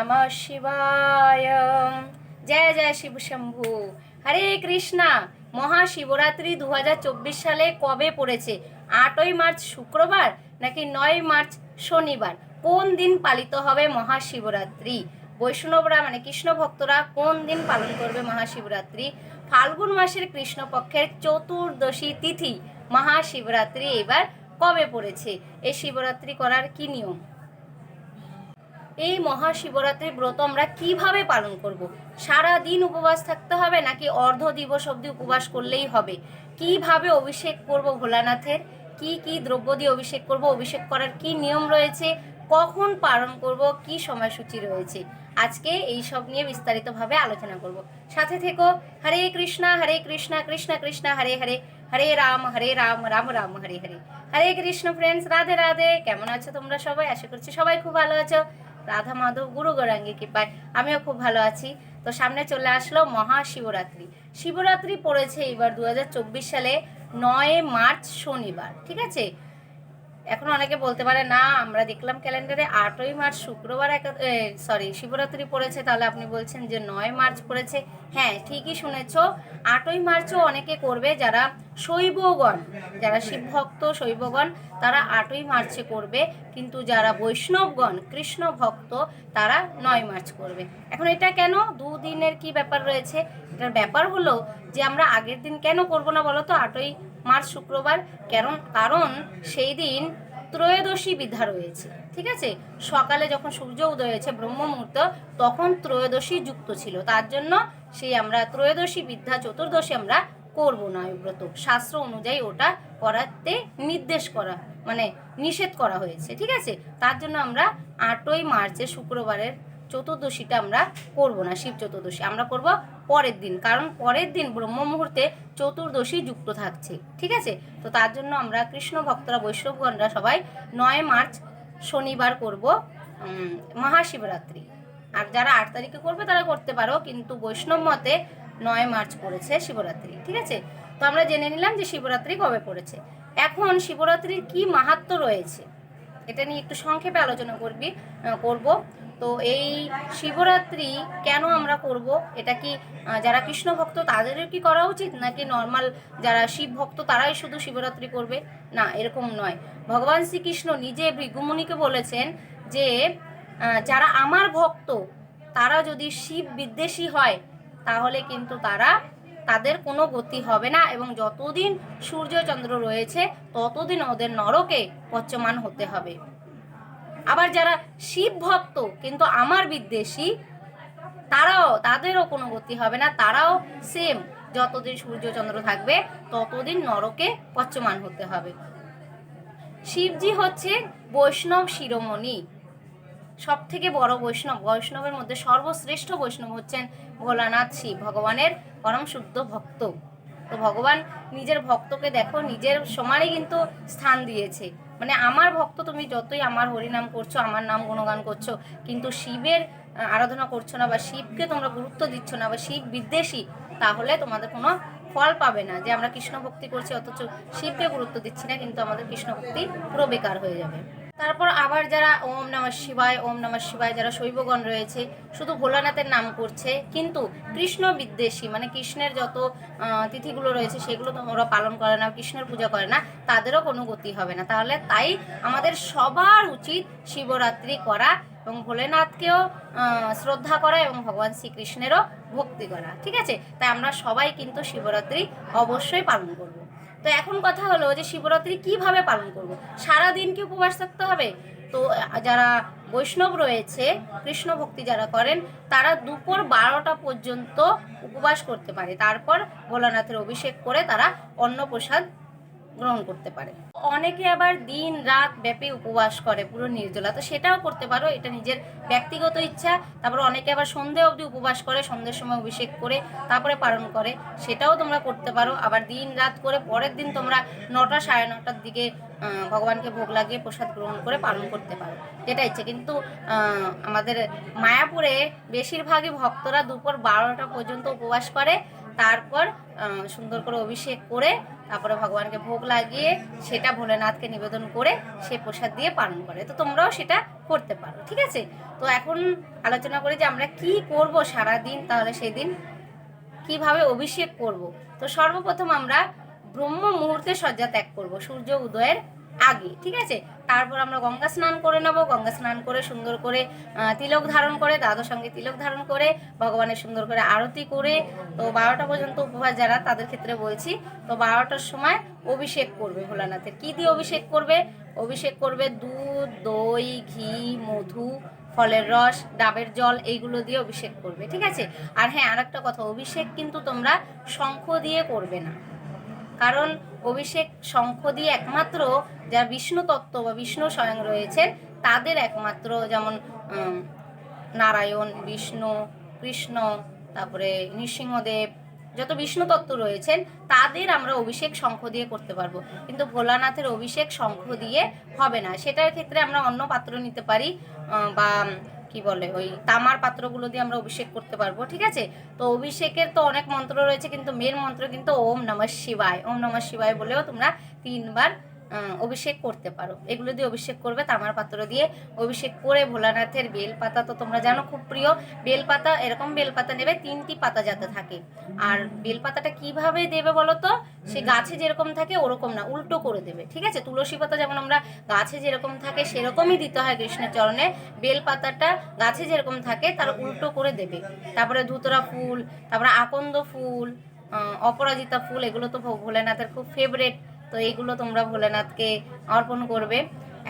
নমঃ শিবায়। জয় জয় শিব শম্ভু। হরে কৃষ্ণা, মহাশিবরাত্রি দু হাজার চব্বিশ সালে কবে পড়েছে? আটই মার্চ শুক্রবার নাকি নয় মার্চ শনিবার? কোন দিন পালিত হবে মহাশিবরাত্রি? বৈষ্ণবরা মানে কৃষ্ণ ভক্তরা কোন দিন পালন করবে মহাশিবরাত্রি? ফাল্গুন মাসের কৃষ্ণপক্ষের চতুর্দশী তিথি মহাশিবরাত্রি এবার কবে পড়েছে? এই শিবরাত্রি করার কি নিয়ম? এই মহাশিবরাত্রির ব্রত আমরা কীভাবে পালন করব? সারা দিন উপবাস থাকতে হবে নাকি অর্ধ দিবস অবধি উপবাস করলেই হবে? কীভাবে অভিষেক করব ভোলানাথের? কি কি দ্রব্য দিয়ে অভিষেক করব? অভিষেক করার কি নিয়ম রয়েছে? কখন পালন করব? কি সময়সূচি রয়েছে? আজকে এই সব নিয়ে বিস্তারিতভাবে আলোচনা করব। সাথে থেকো, হরে কৃষ্ণা হরে কৃষ্ণা, কৃষ্ণ কৃষ্ণ, হরে হরে হরে রাম হরে রাম রাম রাম, হরে হরে। হরে কৃষ্ণ ফ্রেন্ডস রাধে রাধে। কেমন আছো তোমরা সবাই? আশা করছি সবাই খুব ভালো আছো। রাধা মাধব, গুরু গৌরাঙ্গী কৃপায় আমিও খুব ভালো আছি। তো সামনে চলে আসলো মহাশিবরাত্রি। শিবরাত্রি পড়েছে এবার দু হাজার চব্বিশ সালে, নয় মার্চ শনিবার, ঠিক আছে? এখন অনেকে বলতে পারে, না, আমরা দেখলাম ক্যালেন্ডারে আটই মার্চ শুক্রবার এক সরি শিবরাত্রি পড়েছে। তাহলে আপনি বলছেন যে নয় মার্চ পড়েছে। হ্যাঁ ঠিকই শুনেছ। আটই মার্চও অনেকে করবে যারা শৈবগণ, যারা শিবভক্ত শৈবগণ, তারা আটই মার্চে করবে। কিন্তু যারা বৈষ্ণবগণ, কৃষ্ণ ভক্ত, তারা নয় মার্চ করবে। এখন এটা কেন? দুদিনের কি ব্যাপার রয়েছে? এটার ব্যাপার হলো যে আমরা আগের দিন কেন করব না বলো তো? আটই মার্চ শুক্রবার, কারণ কারণ সেই দিন ত্রয়োদশী বিধা রয়েছে, ঠিক আছে? সকালে যখন সূর্য উদয় হয়েছে ব্রহ্ম মুহূর্ত তখন ত্রয়োদশী যুক্ত ছিল। তার জন্য সেই আমরা ত্রয়োদশী বিদ্যা চতুর্দশী আমরা করব না ওই ব্রত। শাস্ত্র অনুযায়ী ওটা করাতে নির্দেশ করা মানে নিষেধ করা হয়েছে, ঠিক আছে? তার জন্য আমরা আটই মার্চে শুক্রবারের চতুর্দশীটা আমরা করব না, শিব চতুর্দশী। আমরা করব পরের দিন, কারণ পরের দিন ব্রহ্ম মুহূর্তে চতুর্দশী যুক্ত থাকছে, ঠিক আছে? তো তার জন্য আমরা কৃষ্ণ ভক্তরা, বৈষ্ণবগণরা সবাই নয় মার্চ শনিবার করব মহাশিবরাত্রি। আর যারা আট তারিখে করবে তারা করতে পারো, কিন্তু বৈষ্ণব মতে নয় মার্চ পড়েছে শিবরাত্রি, ঠিক আছে? তো আমরা জেনে নিলাম যে শিবরাত্রি কবে পড়েছে। এখন শিবরাত্রির কি মাহাত্ম রয়েছে? এটা নিয়ে একটু সংক্ষেপে আলোচনা করবি করব। তো এই শিবরাত্রি কেন আমরা করব? এটা কি যারা কৃষ্ণ ভক্ত তাদেরও কি করা উচিত? নাকি নর্মাল যারা শিব ভক্ত তারাই শুধু শিবরাত্রি করবে? না, এরকম নয়। ভগবান শ্রীকৃষ্ণ নিজে ভৃগুমুনিকে বলেছেন যে যারা আমার ভক্ত, তারা যদি শিব বিদ্বেষী হয়, তাহলে কিন্তু তারা তাদের কোনো গতি হবে না এবং যতদিন সূর্য চন্দ্র রয়েছে, ততদিন ওদের নরকে পচ্যমান হতে হবে। আবার যারা শিব ভক্ত, কিন্তু আমার বিদ্বেষী, তারাও, তাদেরও কোনো গতি হবে না, তারাও সেম যতদিন সূর্য চন্দ্র থাকবে, ততদিন নরকে পচ্যমান হতে হবে। শিবজি হচ্ছে বৈষ্ণব শিরোমণি। সব থেকে বড় বৈষ্ণব, বৈষ্ণবের মধ্যে সর্বশ্রেষ্ঠ বৈষ্ণব হচ্ছেন ভোলানাথ শিব, ভগবানের পরম শুদ্ধ ভক্ত। তো ভগবান নিজের ভক্তকে দেখো, নিজের সমানে কিন্তু স্থান দিয়েছে। মানে আমার ভক্ত তুমি যতই আমার হরিনাম করছ, আমার নাম গুণগান করছ, কিন্তু শিবের আরাধনা করছ না বা শিবকে তোমরা গুরুত্ব দিচ্ছ না বা শিব বিদ্বেষী, তাহলে তোমাদের কোনো ফল পাবে না। যে আমরা কৃষ্ণ ভক্তি করছি, অথচ শিবকে গুরুত্ব দিচ্ছি না, কিন্তু আমাদের কৃষ্ণ ভক্তি পুরো বেকার হয়ে যাবে। তারপর আবার যারা ওম নমঃ শিবায়, ওম নমঃ শিবায় যারা শৈবগণ রয়েছে, শুধু ভোলানাথের নাম করছে। কিন্তু কৃষ্ণ বিদ্বেষী মানে কৃষ্ণের যত তিথিগুলো রয়েছে, সেগুলো তো ওরা পালন করে না, কৃষ্ণের পূজা করে না, তাদেরও কোনো গতি হবে না। তাহলে তাই আমাদের সবার উচিত শিবরাত্রি করা এবং ভোলেনাথকেও শ্রদ্ধা করা এবং ভগবান শ্রীকৃষ্ণেরও ভক্তি করা, ঠিক আছে? তাই আমরা সবাই কিন্তু শিবরাত্রি অবশ্যই পালন করব। তো এখন কথা হলো যে শিবরাত্রি কীভাবে পালন করব? সারা দিন কি উপবাস থাকতে হবে? তো যারা বৈষ্ণব রয়েছে, কৃষ্ণ ভক্তি যারা করেন, তারা দুপুর বারোটা পর্যন্ত উপবাস করতে পারে। তারপর ভোলানাথের অভিষেক করে তারা অন্নপ্রসাদ গ্রহণ করতে পারে। অনেকে আবার দিন, রাত ব্যাপী উপবাস করে পুরো নির্জলা। তো সেটাও করতে পারো, এটা নিজের ব্যক্তিগত ইচ্ছা। তারপর অনেকে আবার সন্ধে অবধি উপবাস করে, সন্ধ্যের সময় অভিষেক করে, তারপরে পালন করে। সেটাও তোমরা করতে পারো। আবার দিন, রাত করে পরের দিন তোমরা নটা সাড়ে নটার দিকে ভগবানকে ভোগ লাগিয়ে প্রসাদ গ্রহণ করে পালন করতে পারো। যেটা ইচ্ছে। কিন্তু আমাদের মায়াপুরে বেশিরভাগই ভক্তরা দুপুর বারোটা পর্যন্ত উপবাস করে, তারপর সুন্দর করে অভিষেক করে তারপরে ভগবানকে ভোগ লাগিয়ে সেটা ভোলেনাথকে নিবেদন করে সে প্রসাদ দিয়ে পালন করে। তো তোমরাও সেটা করতে পারো, ঠিক আছে? তো এখন আলোচনা করি যে আমরা কি করব সারা দিন তাহলে সেদিন কীভাবে অভিষেক করব? তো সর্বপ্রথম আমরা ব্রহ্ম মুহূর্তে শয্যা ত্যাগ করব, সূর্য উদয়ের আগে, ঠিক আছে? তারপর আমরা গঙ্গা স্নান করে নেব, গঙ্গা স্নান করে সুন্দর করে তিলক ধারণ করে, দাদুর সঙ্গে তিলক ধারণ করে, ভগবানের সুন্দর করে আরতি করে, তো বারোটা পর্যন্ত উপবাস যারা, তাদের ক্ষেত্রে বলছি, তো বারোটার সময় অভিষেক করবে ভোলানাথের। কি দিয়ে অভিষেক করবে? অভিষেক করবে দুধ, দই, ঘি, মধু, ফলের রস, ডাবের জল, এইগুলো দিয়ে অভিষেক করবে, ঠিক আছে? আর হ্যাঁ আর একটা কথা, অভিষেক কিন্তু তোমরা শঙ্খ দিয়ে করবে না। কারণ অভিষেক শঙ্খ দিয়ে একমাত্র যারা বিষ্ণু তত্ত্ব বা বিষ্ণু স্বয়ং রয়েছেন, তাদের একমাত্র যেমন নারায়ণ, বিষ্ণু, কৃষ্ণ, তারপরে নৃসিংহদেব, যত বিষ্ণু তত্ত্ব রয়েছেন, তাদের আমরা অভিষেক শঙ্খ দিয়ে করতে পারব। কিন্তু ভোলানাথের অভিষেক শঙ্খ দিয়ে হবে না। সেটার ক্ষেত্রে আমরা অন্য পাত্র নিতে পারি বা কি বলে, ওই তামার পাত্রগুলো দিয়ে আমরা অভিষেক করতে পারব, ঠিক আছে? তো অভিষেকের তো অনেক মন্ত্র রয়েছে, কিন্তু মেন মন্ত্র কিন্তু ওম নমঃ শিবায়, ওম নমঃ শিবায় বলেও তোমরা তিনবার অভিষেক করতে পারো। এগুলো দিয়ে অভিষেক করবে তামার পাত্র দিয়ে অভিষেক করে ভোলানাথের বেলপাতা তো তোমরা জানো খুব প্রিয়। বেলপাতা, এরকম বেলপাতা নেবে, তিনটি পাতা যাতে থাকে। আর বেলপাতাটা কীভাবে দেবে বলো তো? সে গাছে যেরকম থাকে ওরকম না, উল্টো করে দেবে, ঠিক আছে? তুলসী পাতা যেমন আমরা গাছে যেরকম থাকে সেরকমই দিতে হয় কৃষ্ণের চরণে। বেলপাতাটা গাছে যেরকম থাকে তার উল্টো করে দেবে। তারপরে ধুতরা ফুল, তারপরে আকন্দ ফুল অপরাজিতা ফুল, এগুলো তো ভোলেনাথের খুব ফেভারেট তো এইগুলো তোমরা ভোলেনাথকে অর্পণ করবে।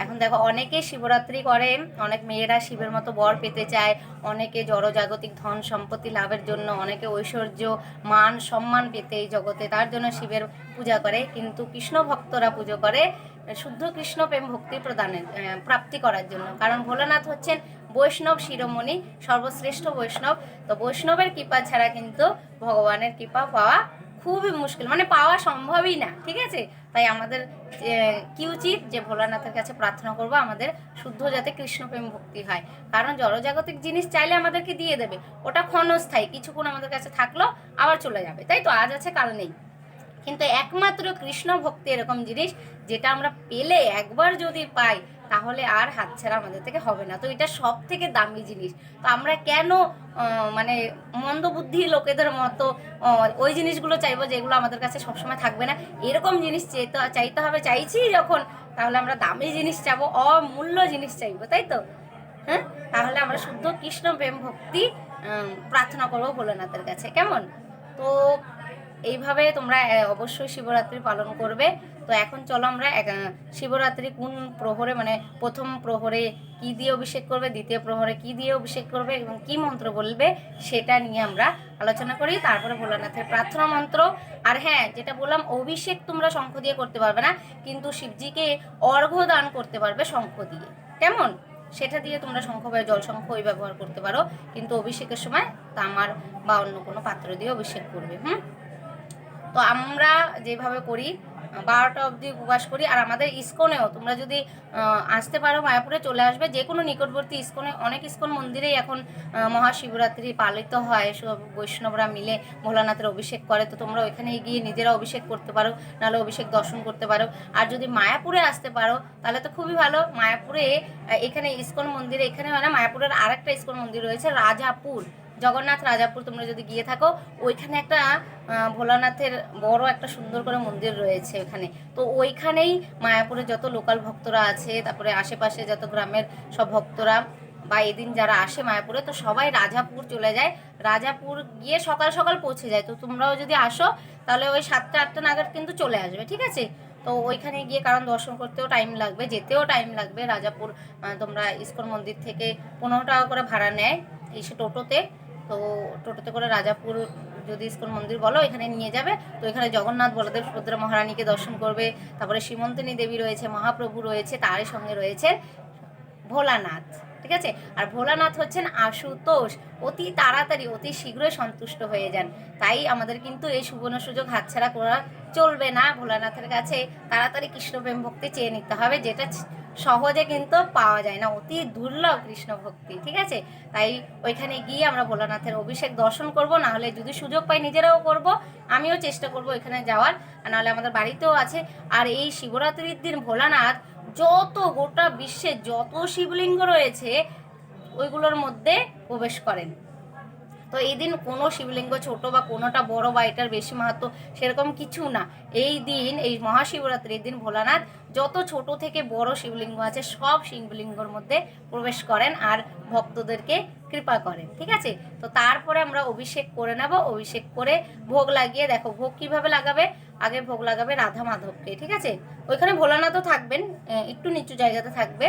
এখন দেখো, অনেকে শিবরাত্রি করে অনেক মেয়েরা শিবের মতো বর পেতে চায়, অনেকে জড়জাগতিক ধন সম্পত্তি লাভের জন্য, অনেকে ঐশ্বর্য, মান সম্মান পেতে এই জগতে, তার জন্য শিবের পূজা করে। কিন্তু কৃষ্ণ ভক্তরা পুজো করে শুদ্ধ কৃষ্ণ প্রেম ভক্তি প্রদানের প্রাপ্তি করার জন্য। কারণ ভোলানাথ হচ্ছেন বৈষ্ণব শিরোমণি, সর্বশ্রেষ্ঠ বৈষ্ণব। তো বৈষ্ণবের কৃপা ছাড়া কিন্তু ভগবানের কৃপা পাওয়া খুবই মুশকিল। মানে পাওয়া সম্ভবই না, ঠিক আছে? তাই আমাদের কি উচিত? যে ভোলানাথের কাছে প্রার্থনা করব আমাদের শুদ্ধ যাতে কৃষ্ণ প্রেম ভক্তি হয়। কারণ জড়জাগতিক জিনিস চাইলে আমাদেরকে দিয়ে দেবে। ওটা ক্ষণস্থায়ী, কিছুক্ষণ আমাদের কাছে থাকল, আবার চলে যাবে। তাই তো? আজ আছে, কাল নেই। কিন্তু একমাত্র কৃষ্ণ ভক্তি এরকম জিনিস, যেটা আমরা পেলে একবার যদি পাই তাহলে আর হাতছাড়া আমাদের থেকে হবে না। তো এটা সব থেকে দামি জিনিস। তো আমরা কেন মানে মন্দবুদ্ধি লোকেদের মতো ওই জিনিসগুলো চাইব যেগুলো আমাদের কাছে সবসময় থাকবে না? এরকম জিনিস চাইতে চাইতে হবে, চাইছি যখন, তাহলে আমরা দামি জিনিস চাবো, অমূল্য জিনিস চাইব, তাই তো? হ্যাঁ? তাহলে আমরা শুদ্ধ কৃষ্ণ প্রেম ভক্তি প্রার্থনা করব ভোলেনাথের কাছে। কেমন? তো এইভাবে তোমরা অবশ্যই শিবরাত্রি পালন করবে। তো এখন চলো আমরা শিবরাত্রি কোন প্রহরে মানে প্রথম প্রহরে কি দিয়ে অভিষেক করবে, দ্বিতীয় প্রহরে কি দিয়ে অভিষেক করবে এবং কি মন্ত্র বলবে সেটা নিয়ে আমরা আলোচনা করি। তারপরে ভোলানাথের প্রার্থনা মন্ত্র। আর হ্যাঁ যেটা বললাম, অভিষেক তোমরা শঙ্খ দিয়ে করতে পারবে না, কিন্তু শিবজিকে অর্ঘ্য দান করতে পারবে শঙ্খ দিয়ে। কেমন? সেটা দিয়ে তোমরা শঙ্খ বা জল শঙ্খ ওই ব্যবহার করতে পারো, কিন্তু অভিষেকের সময় তামার বা অন্য কোনো পাত্র দিয়ে অভিষেক করবে, হুম? তো আমরা যেভাবে করি, বারোটা অবধি উপবাস করি, আর আমাদের ইস্কনেও, তোমরা যদি আসতে পারো মায়াপুরে, চলে আসবে যে কোনো নিকটবর্তী ইস্কনে, অনেক ইস্কন মন্দিরেই এখন মহাশিবরাত্রি পালিত হয়, সব বৈষ্ণবরা মিলে ভোলানাথের অভিষেক করে, তো তোমরা ওইখানে গিয়ে নিজেরা অভিষেক করতে পারো, নাহলে অভিষেক দর্শন করতে পারো। আর যদি মায়াপুরে আসতে পারো, তাহলে তো খুবই ভালো, মায়াপুরে এখানে ইস্কন মন্দিরে, এখানে মানে মায়াপুরের আরেকটা ইস্কন মন্দির রয়েছে, রাজাপুর। জগন্নাথ, রাজাপুর, তোমরা যদি গিয়ে থাকো, ওইখানে একটা ভোলানাথের বড় একটা সুন্দর করে মন্দির রয়েছে ওখানে। তো ওইখানেই মায়াপুরে যত লোকাল ভক্তরা আছে, তারপরে আশেপাশে যত গ্রামের সব ভক্তরা বা এদিন যারা আসে মায়াপুরে, তো সবাই রাজাপুর চলে যায়। রাজাপুর গিয়ে সকাল সকাল পৌঁছে যায়। তো তোমরাও যদি আসো, তাহলে ওই সাতটা, আটটা নাগাদ কিন্তু চলে আসবে, ঠিক আছে? তো ওইখানে গিয়ে কারণ দর্শন করতেও টাইম লাগবে, যেতেও টাইম লাগবে। রাজাপুর তোমরা ইস্কন মন্দির থেকে পনেরো টাকা করে ভাড়া নেয়, এসে টোটোতে। তো টোটোতে করে রাজাপুর যদি ইস্কন মন্দির বলো, এখানে নিয়ে যাবে। তো এখানে জগন্নাথ, বলদেব, সুভদ্রা মহারানীকে দর্শন করবে। তারপরে শ্রীমন্তিনী দেবী রয়েছে, মহাপ্রভু রয়েছে, তারই সঙ্গে রয়েছে ভোলানাথ। ঠিক আছে? আর ভোলানাথ হচ্ছেন আশুতোষ। অতি তাড়াতাড়ি, অতি শীঘ্রই সন্তুষ্ট হয়ে যান। তাই আমাদের কিন্তু এই সুবর্ণ সুযোগ হাতছাড়া করা চলবে না। ভোলানাথের কাছে তাড়াতাড়ি কৃষ্ণপ্রেম ভক্তি চেয়ে নিতে হবে, যেটা সহজে কিন্তু পাওয়া যায় না। অতি দুর্লভ কৃষ্ণ ভক্তি, ঠিক আছে? তাই ওইখানে গিয়ে আমরা ভোলানাথের অভিষেক দর্শন করব না হলে যদি সুযোগ পাই নিজেরাও করব, আমিও চেষ্টা করব এখানে যাওয়ার। আর নাহলে আমাদের বাড়িতেও আছে। আর এই শিবরাত্রির দিন ভোলানাথ যত গোটা বিশ্বে যত শিবলিঙ্গ রয়েছে ওইগুলোর মধ্যে প্রবেশ করেন। তো এই দিন কোনো শিবলিঙ্গ ছোট বা কোনোটা বড় বা এটার বেশি মাহাত্ম সেরকম কিছু না। এই দিন, এই মহাশিবরাত্রির দিন ভোলানাথ যত ছোট থেকে বড় শিবলিঙ্গ আছে সব শিবলিঙ্গর মধ্যে প্রবেশ করেন আর ভক্তদেরকে কৃপা করেন, ঠিক আছে? তো তারপরে আমরা অভিষেক করে নেব, অভিষেক করে ভোগ লাগিয়ে দেখো, ভোগ কীভাবে লাগাবে? আগে ভোগ লাগাবে রাধা মাধবকে, ঠিক আছে? ওইখানে ভোলানাথও থাকবেন একটু নিচু জায়গাতে থাকবে।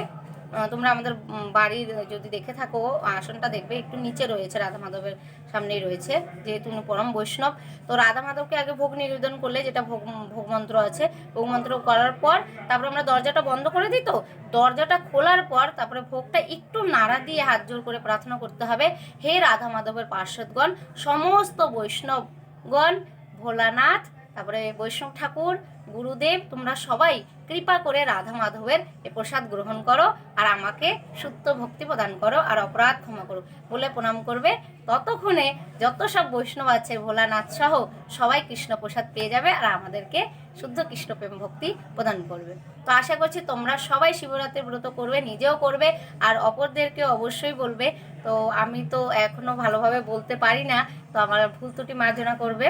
তোমরা আমাদের বাড়ির যদি দেখে থাকো, আসনটা দেখবে, একটু নিচে রয়েছে রাধা মাধবের সামনেই রয়েছে, যেহেতু পরম বৈষ্ণব। তো রাধা মাধবকে আগে ভোগ নিবেদন করলে, যেটা ভোগ ভোগমন্ত্র আছে ভোগমন্ত্র করার পর, তারপর আমরা দরজাটা বন্ধ করে দিই তো? দরজাটা খোলার পর, তারপরে ভোগটা একটু নাড়া দিয়ে হাত জোর করে প্রার্থনা করতে হবে, হে রাধা মাধবের পার্শ্বদগণ, সমস্ত বৈষ্ণবগণ, ভোলানাথ, তারপরে বৈষ্ণব ঠাকুর গুরুদেব, তোমরা সবাই কৃপা করে রাধা মাধবের এ প্রসাদ গ্রহণ করো আর আমাকে শুদ্ধ ভক্তি প্রদান করো আর অপরাধ ক্ষমা করো বলে প্রণাম করবে। ততক্ষণে যত সব বৈষ্ণব আছে, ভোলানাথ সহ সবাই কৃষ্ণ প্রসাদ পেয়ে যাবে আর আমাদেরকে শুদ্ধ কৃষ্ণ প্রেম ভক্তি প্রদান করবে। তো আশা করছি তোমরা সবাই শিবরাত্রির ব্রত করবে, নিজেও করবে আর অপরদেরকে অবশ্যই বলবে। তো আমি তো এখনও ভালোভাবে বলতে পারি না, তো আমার ভুল ত্রুটি মার্জনা করবে।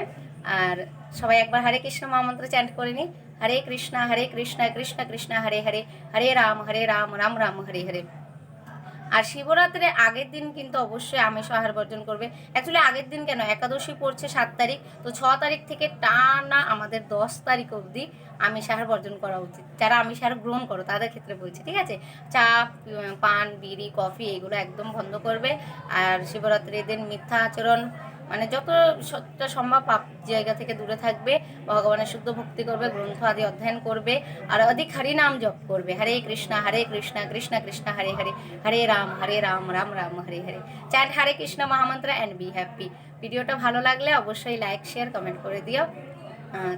আর সবাই একবার হরে কৃষ্ণ মহামন্ত্র চ্যান্ট করে নি হরে কৃষ্ণ হরে কৃষ্ণ কৃষ্ণ কৃষ্ণ, হরে হরে হরে রাম হরে রাম রাম রাম, হরে হরে। আর শিবরাত্রির আগের দিন কিন্তু অবশ্যই আমিষ আহার বর্জন করবে। অ্যাকচুয়ালি আগের দিন কেন? একাদশী পড়ছে সাত তারিখ, তো ছ তারিখ থেকে টানা আমাদের দশ তারিখ অবধি আমিষ আহার বর্জন করা উচিত। যারা আমিষ আহার গ্রহণ করো, তাদের ক্ষেত্রে বলছি, ঠিক আছে? চা পান, বিড়ি, কফি, এগুলো একদম বন্ধ করবে। আর শিবরাত্রির দিন মিথ্যা আচরণ মানে যত সত্যটা সম্ভব পাপ জায়গা থেকে দূরে থাকবে, ভগবানের শুদ্ধ ভক্তি করবে, গ্রন্থ আদি অধ্যয়ন করবে, আর অধিক হরি নাম জপ করবে। Hare Krishna Hare Krishna Krishna Krishna, Hare Hare Hare Rama Hare Rama Rama Rama, Hare Hare. Chant Hare Krishna mahamantra and be happy ভিডিওটা ভালো লাগলে অবশ্যই লাইক শেয়ার কমেন্ট করে দিও।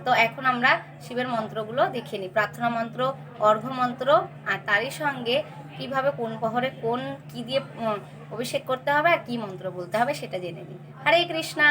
তো এখন আমরা শিবের মন্ত্রগুলো দেখে নিই। প্রার্থনা মন্ত্র, অর্ঘ্য মন্ত্র আর তারই সঙ্গে কীভাবে কোন পহরে কোন কি দিয়ে অভিষেক করতে হবে আর কি মন্ত্র বলতে হবে সেটা জেনে নিই। হরে কৃষ্ণা!